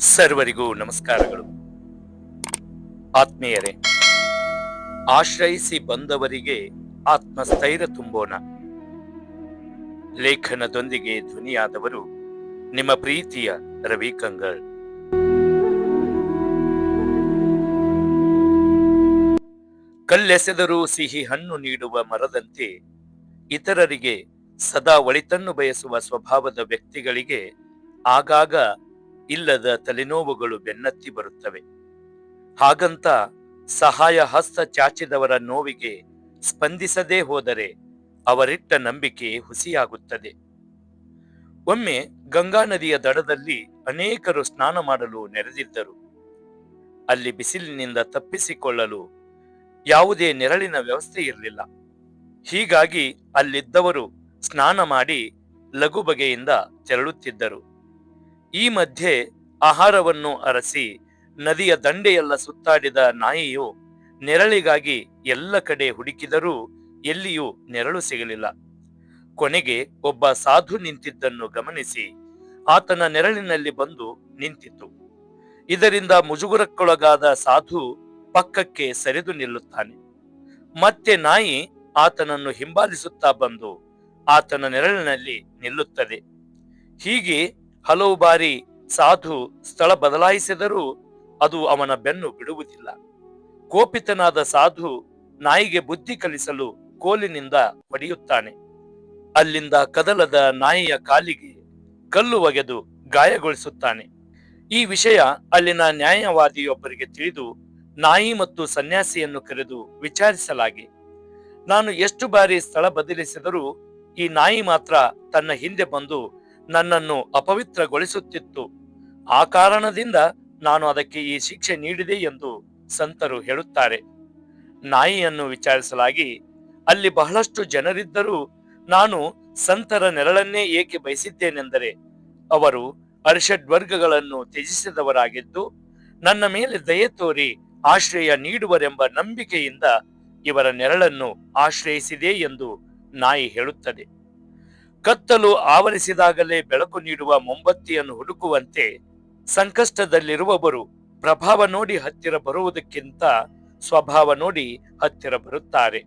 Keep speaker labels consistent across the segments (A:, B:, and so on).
A: ಸರ್ವರಿಗೂ ನಮಸ್ಕಾರಗಳು. ಆತ್ಮೀಯರೇ, ಆಶ್ರಯಿಸಿ ಬಂದವರಿಗೆ ಆತ್ಮಸ್ಥೈರ್ಯ ತುಂಬೋಣ. ಲೇಖನದೊಂದಿಗೆ ಧ್ವನಿಯಾದವರು ನಿಮ್ಮ ಪ್ರೀತಿಯ ರವಿ ಕಂಗಳ್. ಕಲ್ಲೆಸೆದರೂ ಸಿಹಿ ಹಣ್ಣು ನೀಡುವ ಮರದಂತೆ ಇತರರಿಗೆ ಸದಾ ಒಳಿತನ್ನು ಬಯಸುವ ಸ್ವಭಾವದ ವ್ಯಕ್ತಿಗಳಿಗೆ ಆಗಾಗ ಇಲ್ಲದ ತಲೆನೋವುಗಳು ಬೆನ್ನತ್ತಿ ಬರುತ್ತವೆ. ಹಾಗಂತ ಸಹಾಯ ಹಸ್ತ ಚಾಚಿದವರ ನೋವಿಗೆ ಸ್ಪಂದಿಸದೇ ಹೋದರೆ ಅವರಿಟ್ಟ ನಂಬಿಕೆ ಹುಸಿಯಾಗುತ್ತದೆ. ಒಮ್ಮೆ ಗಂಗಾ ನದಿಯ ದಡದಲ್ಲಿ ಅನೇಕರು ಸ್ನಾನ ಮಾಡಲು ನೆರೆದಿದ್ದರು. ಅಲ್ಲಿ ಬಿಸಿಲಿನಿಂದ ತಪ್ಪಿಸಿಕೊಳ್ಳಲು ಯಾವುದೇ ನೆರಳಿನ ವ್ಯವಸ್ಥೆ ಇರಲಿಲ್ಲ. ಹೀಗಾಗಿ ಅಲ್ಲಿದ್ದವರು ಸ್ನಾನ ಮಾಡಿ ಲಘು ಬಗೆಯಿಂದ ತೆರಳುತ್ತಿದ್ದರು. ಈ ಮಧ್ಯೆ ಆಹಾರವನ್ನು ಅರಸಿ ನದಿಯ ದಂಡೆಯೆಲ್ಲ ಸುತ್ತಾಡಿದ ನಾಯಿಯು ನೆರಳಿಗಾಗಿ ಎಲ್ಲ ಕಡೆ ಹುಡುಕಿದರೂ ಎಲ್ಲಿಯೂ ನೆರಳು ಸಿಗಲಿಲ್ಲ. ಕೊನೆಗೆ ಒಬ್ಬ ಸಾಧು ನಿಂತಿದ್ದನ್ನು ಗಮನಿಸಿ ಆತನ ನೆರಳಿನಲ್ಲಿ ಬಂದು ನಿಂತಿತು ಇದರಿಂದ ಮುಜುಗುರಕ್ಕೊಳಗಾದ ಸಾಧು ಪಕ್ಕಕ್ಕೆ ಸರಿದು ನಿಲ್ಲುತ್ತಾನೆ. ಮತ್ತೆ ನಾಯಿ ಆತನನ್ನು ಹಿಂಬಾಲಿಸುತ್ತಾ ಬಂದು ಆತನ ನೆರಳಿನಲ್ಲಿ ನಿಲ್ಲುತ್ತದೆ. ಹೀಗೆ ಹಲವು ಬಾರಿ ಸಾಧು ಸ್ಥಳ ಬದಲಾಯಿಸಿದರೂ ಅದು ಅವನ ಬೆನ್ನು ಬಿಡುವುದಿಲ್ಲ. ಕೋಪಿತನಾದ ಸಾಧು ನಾಯಿಗೆ ಬುದ್ಧಿ ಕಲಿಸಲು ಕೋಲಿನಿಂದ ಹೊಡೆಯುತ್ತಾನೆ. ಅಲ್ಲಿಂದ ಕದಲದ ನಾಯಿಯ ಕಾಲಿಗೆ ಕಲ್ಲು ಒಗೆದು ಗಾಯಗೊಳಿಸುತ್ತಾನೆ. ಈ ವಿಷಯ ಅಲ್ಲಿನ ನ್ಯಾಯವಾದಿಯೊಬ್ಬರಿಗೆ ತಿಳಿದು ನಾಯಿ ಮತ್ತು ಸನ್ಯಾಸಿಯನ್ನು ಕರೆದು ವಿಚಾರಿಸಲಾಗಿ. ನಾನು ಎಷ್ಟು ಬಾರಿ ಸ್ಥಳ ಬದಲಿಸಿದರೂ ಈ ನಾಯಿ ಮಾತ್ರ ತನ್ನ ಹಿಂದೆ ಬಂದು ನನ್ನನ್ನು ಅಪವಿತ್ರಗೊಳಿಸುತ್ತಿತ್ತು. ಆ ಕಾರಣದಿಂದ ನಾನು ಅದಕ್ಕೆ ಈ ಶಿಕ್ಷೆ ನೀಡಿದೆ ಎಂದು ಸಂತರು ಹೇಳುತ್ತಾರೆ. ನಾಯಿಯನ್ನು ವಿಚಾರಿಸಲಾಗಿ, ಅಲ್ಲಿ ಬಹಳಷ್ಟು ಜನರಿದ್ದರೂ ನಾನು ಸಂತರ ನೆರಳನ್ನೇ ಏಕೆ ಬಯಸಿದ್ದೇನೆಂದರೆ, ಅವರು ಅರಿಷಡ್ವರ್ಗಗಳನ್ನು ತ್ಯಜಿಸಿದವರಾಗಿದ್ದು, ನನ್ನ ಮೇಲೆ ದಯೆ ತೋರಿ ಆಶ್ರಯ ನೀಡುವರೆಂಬ ನಂಬಿಕೆಯಿಂದ ಇವರ ನೆರಳನ್ನು ಆಶ್ರಯಿಸಿದೆ ಎಂದು ನಾಯಿ ಹೇಳುತ್ತದೆ. ಕತ್ತಲು ಆವರಿಸಿದಾಗಲೇ ಬೆಳಕು ನೀಡುವ ಮೊಂಬತ್ತಿಯನ್ನು ಹುಡುಕುವಂತೆ ಸಂಕಷ್ಟದಲ್ಲಿರುವವರು ಪ್ರಭಾವ ನೋಡಿ ಹತ್ತಿರ ಬರುವುದಕ್ಕಿಂತ ಸ್ವಭಾವ ನೋಡಿ ಹತ್ತಿರ ಬರುತ್ತಾರೆ.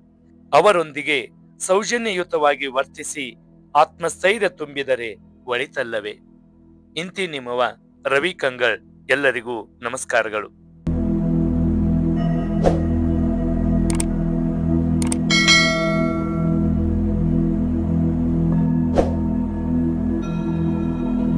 A: ಅವರೊಂದಿಗೆ ಸೌಜನ್ಯಯುತವಾಗಿ ವರ್ತಿಸಿ ಆತ್ಮಸ್ಥೈರ್ಯ ತುಂಬಿದರೆ ಒಳಿತಲ್ಲವೇ. ಇಂತಿ ನಿಮ್ಮವ ರವಿ ಕಂಗಳ್ ಎಲ್ಲರಿಗೂ ನಮಸ್ಕಾರಗಳು.